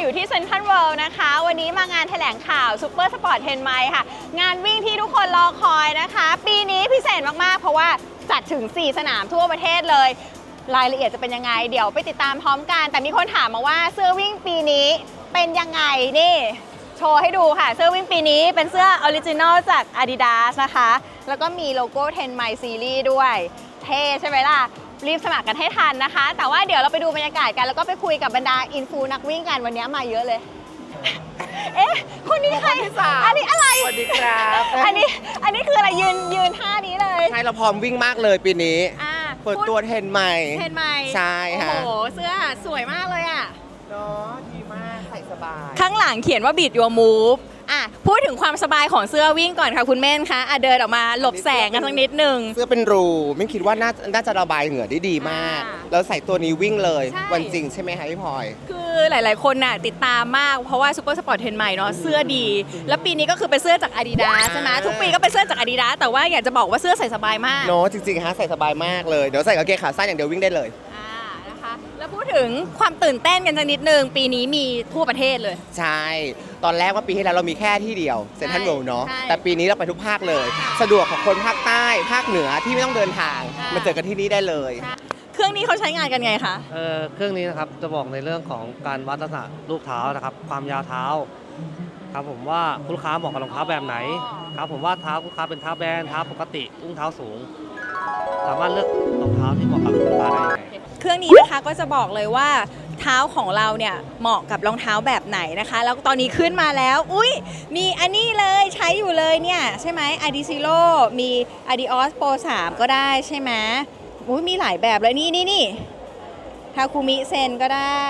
อยู่ที่เซ็นทรัลเวิลด์นะคะ วันนี้มางานแถลงข่าวซูเปอร์สปอร์ตเทนไมค่ะ งานวิ่งที่ทุกคนรอคอยนะคะ ปีนี้พิเศษมาก ๆ เพราะว่าจัดถึง 4 สนามทั่วประเทศเลย รายละเอียดจะเป็นยังไง เดี๋ยวไปติดตามพร้อมกัน แต่มีคนถามมาว่าเสื้อวิ่งปีนี้เป็นยังไงนี่ โชว์ให้ดูค่ะ เสื้อวิ่งปีนี้เป็นเสื้อออริจินอลจาก Adidas นะคะ แล้วก็มีโลโก้10 My Series ด้วย เท่ใช่ไหมล่ะ รีบสมัครกันให้ทันนะคะ แต่ว่าเดี๋ยวเราไปดูบรรยากาศกัน แล้วก็ไปคุยกับบรรดาอินฟูนักวิ่งกันวันนี้มาเยอะเลย เอ๊ะคนนี้ใครคนที่สามอันนี้อะไร สวัสดีครับอันนี้อันนี้คืออะไรยืนยืนท่านี้เลย ใช่เราพร้อมวิ่งมากเลยปีนี้ อ่าเปิดตัวเทรนด์ใหม่ เห็นไหมใช่ค่ะ โอ้โหเสื้อสวยมากเลยอะ เนาะดีมากใส่สบาย ข้างหลังเขียนว่า beat your move อะ พูดถึงความสบายของเสื้อวิ่งก่อนค่ะคุณเม่นคะอะเดินออกมาหลบแสงกันสักนิดหนึ่ง เสื้อเป็นรูไม่คิดว่าน่าน่าจะระบายเหงื่อได้ดีมาก อ่าแล้วใส่ตัวนี้วิ่งเลย ใช่ วันจริงใช่ไหมคะพี่พลอย คือหลาย ๆ คนน่ะติดตามมากเพราะว่าซูเปอร์สปอร์ตเทนใหม่เนาะเสื้อดี แล้วปีนี้ก็คือเป็นเสื้อจาก Adidas ใช่ไหมทุกปีก็เป็นเสื้อจาก Adidas แต่ว่าอยากจะบอกว่าเสื้อใส่สบายมาก เนาะจริงๆฮะใส่สบายมากเลย เดี๋ยวใส่กางเกงขาสั้นอย่างเดียววิ่งได้เลย ถึงความตื่นเต้นกันสักนิดนึง ปีนี้มีทั่วประเทศเลย ใช่ ตอนแรกว่าปีที่แล้วเรามีแค่ที่เดียวเซนทรัลใช่เวิลด์เนาะใช่แต่ปีนี้เราไปทุกภาคเลย สะดวกของคนภาคใต้ ภาคเหนือที่ไม่ต้องเดินทางค่ะมาเจอกันที่นี่ได้เลย เครื่องนี้เขาใช้งานกันไงคะ เอ่อเครื่องนี้นะครับจะบอกในเรื่องของการวัดลักษณะรูปเท้านะครับ ความยาวเท้าครับผมว่าคุณลูกค้าเหมาะกับรองเท้าแบบไหนครับผมว่าเท้าคุณลูกค้าเป็นเท้าแบนเท้าปกติอุ้งเท้าสูง สามารถเลือกรองเท้าที่เหมาะกับคุณลูกค้าได้ยังไง เครื่องนี้นะคะก็จะบอกเลยว่าเท้าของเราเนี่ยเหมาะกับรองเท้าแบบไหนนะคะ แล้วตอนนี้ขึ้นมาแล้ว อุ้ยมีอันนี้เลยใช้อยู่เลยเนี่ย ใช่ไหม a d i z i l o มี Adios Pro 3 ก็ได้ใช่ไหมอุ้ยมีหลายแบบเลยนี่นี่นี่ทาคุมิเซนก็ได้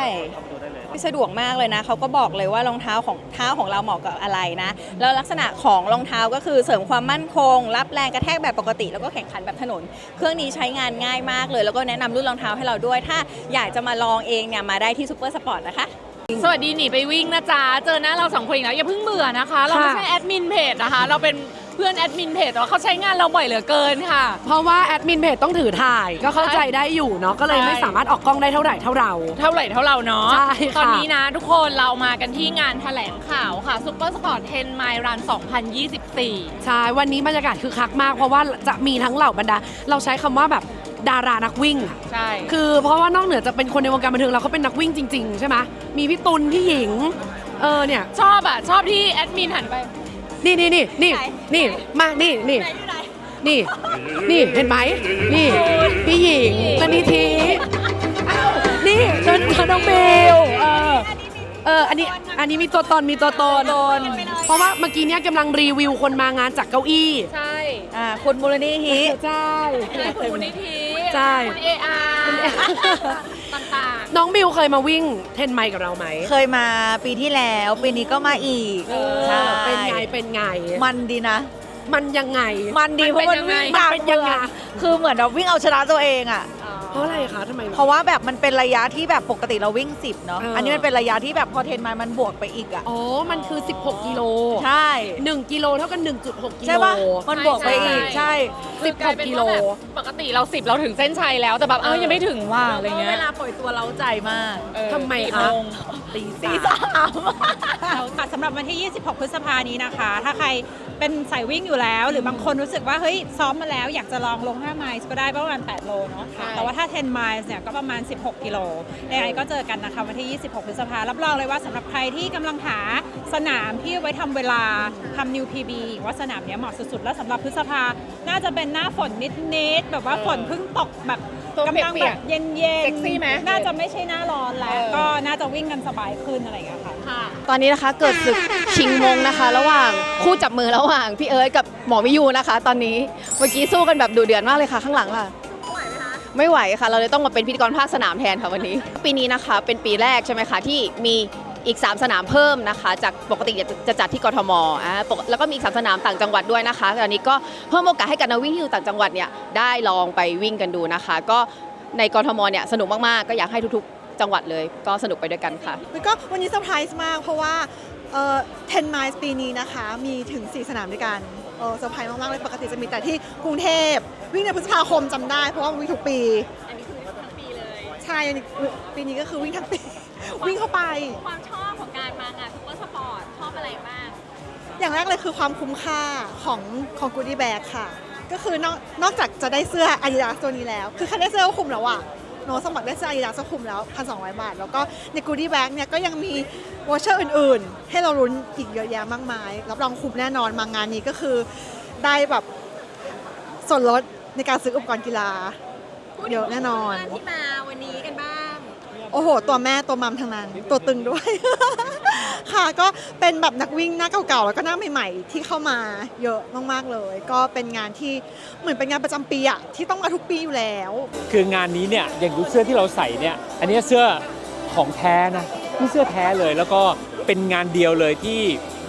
สะดวกมากเลยนะเขาก็บอกเลยว่ารองเท้าของเท้าของเราเหมาะกับอะไรนะ แล้วลักษณะของรองเท้าก็คือเสริมความมั่นคง รับแรงกระแทกแบบปกติ แล้วก็แข่งขันแบบถนน เครื่องนี้ใช้งานง่ายมากเลย แล้วก็แนะนำรุ่นรองเท้าให้เราด้วย ถ้าอยากจะมาลองเองเนี่ยมาได้ที่ซูเปอร์สปอร์ตนะคะสวัสดีหนีไปวิ่งนะจ๊ะ เจอหน้าเราสองคนอีกแล้วอย่าเพิ่งเบื่อนะคะ เราไม่ใช่แอดมินเพจนะคะ เราเป็น เพื่อนแอดมินเพจแต่ว่าเขาใช้งานเราบ่อยเหลือเกินค่ะ เพราะว่าแอดมินเพจต้องถือถ่าย ก็เข้าใจได้อยู่เนาะก็เลยใช่ไม่สามารถออกกล้องได้เท่าไหร่เท่าเรา เท่าไหร่เท่าเราเนาะใช่ค่ะ ตอนนี้นะทุกคนเรามากันที่งานแถลงข่าวค่ะซุปเปอร์สปอร์ต10ไมล์รัน 2024 ใช่ วันนี้บรรยากาศคือคักมาก เพราะว่าจะมีทั้งเหล่าบรรดา เราใช้คำว่าแบบดารานักวิ่งอะใช่คือเพราะว่านอกเหนือจะเป็นคนในวงการบันเทิงเราก็เป็นนักวิ่งจริง ๆ ใช่ไหมมีพี่ตุลพี่หญิง เออเนี่ย ชอบอะ ชอบที่แอดมินหันไป นี่นี่นี่นี่ไหนนี่มานี่นี่นี่นี่เห็นไหมนี่พี่หญิงกนิธีอ้าวนี่เชิญเชิญน้องเบลเออเอออันนี้อันนี้มีตัวตนมีตัวตนเพราะว่าเมื่อกี้เนี่ยกำลังรีวิวคนมางานจากเก้าอี้ใช่อ่าคุณมูลนิธิใช่คุณมูลนิธิใช่คุณเออาต่าง น้องบิวเคยมาวิ่งเทนไมล์กับเราไหมเคยมาปีที่แล้วปีนี้ก็มาอีกเออใช่เป็นไงเป็นไง มันดีนะ มันยังไงมันดีเพราะมันวิ่งตามมันเป็นยังไง คือเหมือนเราวิ่งเอาชนะตัวเองอะเพ ราะอะไรคะทำไม เพราะว่าแบบมันเป็นระยะที่แบบปกติเราวิ่ง 10 เนาะ เอออั อันนี้มันเป็นระยะที่แบบพอเทรนมามันบวกไปอีกอะ อ๋อ มันคือ 16 กิโลใช่ 1กิโลเท่ากัน1.6กิโล ใช่ปะมันบวกไปอีก ใช่ๆคือกลายเป็นว่าแบบปกติเรา10เราถึงเส้นชัยแล้วแต่แบบเอ้ายังไม่ถึงว่าอะไรเงี้ยเวลาปล่อยตัวเราใจมาก เออทำไมกี่คะ โง ตีตีสาสามมค่ะสำหรับวันที่ 26 พฤษภานี้นะคะ ถ้าใครเป็นสายวิ่งอยู่แล้ว หรือบางคนรู้สึกว่า เฮ้ย ซ้อมมาแล้วอยากจะลองลง 5 ไมล์ก็ได้ประมาณ 8 โลเนาะใช่ แต่ว่าถ้า10ไมล์เนี่ยก็ประมาณ 16 กิโลยังไงก็เจอกันนะคะวันที่ 26 พฤษภารับรองเลยว่าสำหรับใครที่กำลังหาสนามที่ไว้ทำเวลาทำ New PB ว่าสนามเนี้ยเหมาะสุดๆ แล้วสำหรับพฤษภา น่าจะเป็นหน้าฝนนิดๆ แบบว่าฝนเพิ่งตกแบบตัวกำลังเปีแบยกบเย็นเซ็กซี่ไหมน่าจะไม่ใช่หน้าร้อนแล้ว เออ ก็น่าจะวิ่งกันสบายขึ้นอะไรอย่างเงี้ยค่ะค่ะ ตอนนี้นะคะเกิดศึกชิงมงนะคะ ระหว่างคู่จับมือระหว่างพี่เอิร์ธกับหมอมิยูนะคะ ตอนนี้เมื่อกี้สู้กันแบบดุเดือดมากเลยค่ะ ข้างหลังค่ะ ไม่ไหวค่ะ เราเลยต้องมาเป็นพิธีกรภาคสนามแทนค่ะวันนี้ ปีนี้นะคะเป็นปีแรกใช่ไหมคะที่มีอีก 3 สนามเพิ่มนะคะ จากปกติจะจัดที่กทมอ่าปกแล้วก็มีอีก 3 สนามต่างจังหวัดด้วยนะคะตอนนี้ก็เพิ่มโอกาสให้กับนักวิ่งที่อยู่ต่างจังหวัดเนี่ยได้ลองไปวิ่งกันดูนะคะ ก็ในกทมเนี่ยสนุกมาก ๆ ก็อยากให้ทุกๆ จังหวัดเลย ก็สนุกไปด้วยกันค่ะ แล้วก็วันนี้เซอร์ไพรส์มากเพราะว่าเอ่อ10 miles ปีนี้นะคะ มีถึง 4 สนามด้วยกัน เออเซอร์ไพรส์มากๆเลยปกติจะมีแต่ที่กรุงเทพวิ่งในพฤษภาคมจำได้เพราะว่ามันวิ่งทุกปี อันนี้คือวิ่งทั้งปีเลย ใช่อันนี้ปีนี้ก็คือวิ่งทั้งปี วิ่งเข้าไป ความชอบของการมางานซูเปอร์สปอร์ตชอบอะไรบ้าง อย่างแรกเลยคือความคุ้มค่าของของกูดี้แบกค่ะ ก็คือนอกนอกจากจะได้เสื้อ Adidas ตัวนี้แล้ว คือแค่ได้เสื้อก็คุ้มแล้วอะ โนสมัครได้เสื้อ Adidas ก็คุ้มแล้ว1,200 บาท แล้วก็ในกูดี้แบกเนี่ยก็ยังมีวอเชอร์อื่นๆ ให้เราลุ้นอีกเยอะแยะมากมายรับรองคุ้มแน่นอนมางานนี้ก็คือได้แบบส่วนลดในการซื้ออุปกรณ์กีฬาเยอะแน่นอน ที่มาวันนี้กันบ้าง โอ้โห ตัวแม่ตัวมัมทั้งนั้น ตัวตึงด้วย ค่ะก็เป็นแบบนักวิ่งหน้าเก่าๆ แล้วก็หน้าใหม่ๆ ที่เข้ามาเยอะมากๆเลย ก็เป็นงานที่เหมือนเป็นงานประจำปีอะที่ต้องมาทุกปีอยู่แล้ว คืองานนี้เนี่ยอย่างดูเสื้อที่เราใส่เนี่ย อันนี้เสื้อของแท้นะนี่เสื้อแท้เลย แล้วก็เป็นงานเดียวเลยที่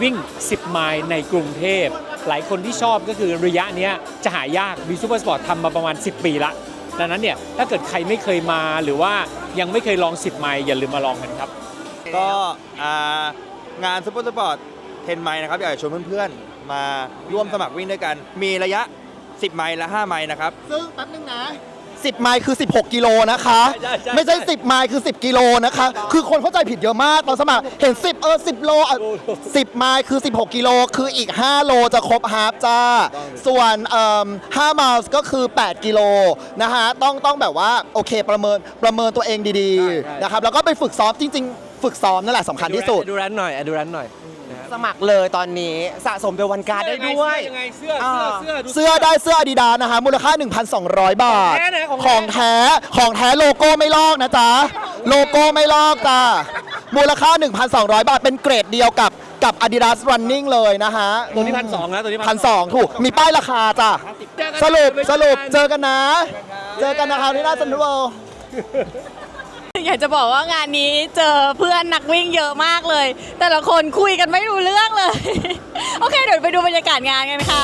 วิ่ง 10 ไมล์ในกรุงเทพ หลายคนที่ชอบก็คือระยะเนี้ยจะหายากมีซูเปอร์สปอร์ตทำมาประมาณ 10 ปีละ ดังนั้นเนี่ยถ้าเกิดใครไม่เคยมาหรือว่า ยังไม่เคยลอง 10 ไมล์อย่าลืมมาลองกันครับ ก็อ่างานซุปเปอร์สปอร์ต10ไมล์นะครับอยากจะชวนเพื่อนๆ มาร่วมสมัครวิ่งด้วยกัน มีระยะ 10 ไมล์และ 5 ไมล์นะครับ ซึ่งแป๊บนึงนะ 10 ไมล์คือ 16 กิโลนะคะ ใช่ใช่ไม่ใช่ 10 ไมล์คือ 10 กิโลนะคะ คือคนเข้าใจผิดเยอะมากตอนสมัครเห็น 10 เออ 10 โลอะ10 ไมล์คือ 16 กิโล คืออีก 5 โลจะครบฮาล์ฟจ้า ส่วนเอ่อ5ไมล์ก็คือ 8 กิโลนะคะต้องต้องแบบว่าโอเคประเมินประเมินตัวเองดีๆนะครับแล้วก็ไปฝึกซ้อมจริง ๆ ฝึกซ้อมนั่นแหละสำคัญที่สุด ดูรันหน่อยดูรันหน่อย สมัครเลยตอนนี้สะสมเป็นวันการดได้ด้วยยังไงเสื้อเสื้อเสื้อดู เสื้อได้เสื้ออาดิดานะคะมูลค่า 1,200 บาท ของแท้นะของแท้ของแท้ของแท้โลโก้ไม่ลอกนะจ๊ะโลโก้ไม่ลอกจ้ะมูลค่า 1,200 บาทเป็นเกรดเดียวกับกับ Adidas Running เลยนะฮะตัวนี้พันสองนะตัวนี้พันสองถูก มีป้ายราคาจ้ะสรุปสรุปเจอกันนะ เจอกันนะครับที่หน้าซันโว อยากจะบอกว่างานนี้เจอเพื่อนนักวิ่งเยอะมากเลย แต่ละคนคุยกันไม่รู้เรื่องเลย โอเคเดี๋ยวไปดูบรรยากาศงานกันค่ะ